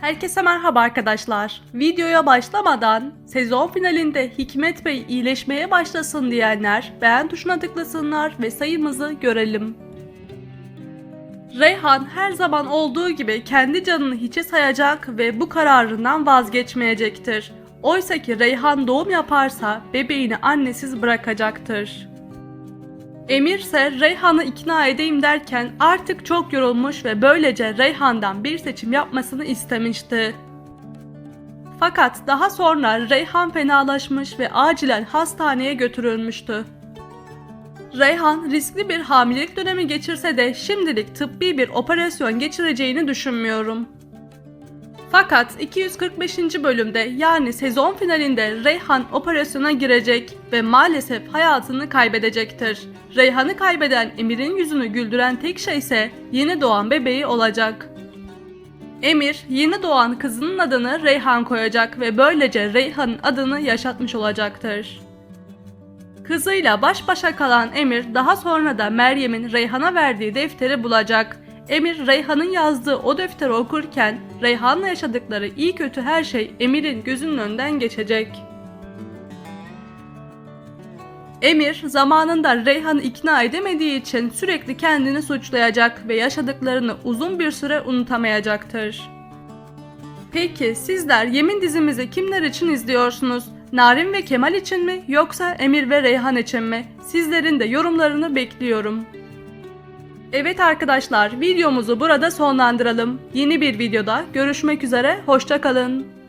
Herkese merhaba arkadaşlar. Videoya başlamadan sezon finalinde Hikmet Bey iyileşmeye başlasın diyenler beğen tuşuna tıklasınlar ve sayımızı görelim. Reyhan her zaman olduğu gibi kendi canını hiçe sayacak ve bu kararından vazgeçmeyecektir. Oysa ki Reyhan doğum yaparsa bebeğini annesiz bırakacaktır. Emir ise Reyhan'ı ikna edeyim derken artık çok yorulmuş ve böylece Reyhan'dan bir seçim yapmasını istemişti. Fakat daha sonra Reyhan fenalaşmış ve acilen hastaneye götürülmüştü. Reyhan riskli bir hamilelik dönemi geçirse de şimdilik tıbbi bir operasyon geçireceğini düşünmüyorum. Fakat 245. bölümde yani sezon finalinde Reyhan operasyona girecek ve maalesef hayatını kaybedecektir. Reyhan'ı kaybeden Emir'in yüzünü güldüren tek şey ise yeni doğan bebeği olacak. Emir yeni doğan kızının adını Reyhan koyacak ve böylece Reyhan'ın adını yaşatmış olacaktır. Kızıyla baş başa kalan Emir daha sonra da Meryem'in Reyhan'a verdiği defteri bulacak. Emir Reyhan'ın yazdığı o defteri okurken Reyhan'la yaşadıkları iyi kötü her şey Emir'in gözünün önünden geçecek. Emir zamanında Reyhan'ı ikna edemediği için sürekli kendini suçlayacak ve yaşadıklarını uzun bir süre unutamayacaktır. Peki sizler Yemin dizimizi kimler için izliyorsunuz? Narin ve Kemal için mi yoksa Emir ve Reyhan için mi? Sizlerin de yorumlarını bekliyorum. Evet arkadaşlar videomuzu burada sonlandıralım. Yeni bir videoda görüşmek üzere hoşçakalın.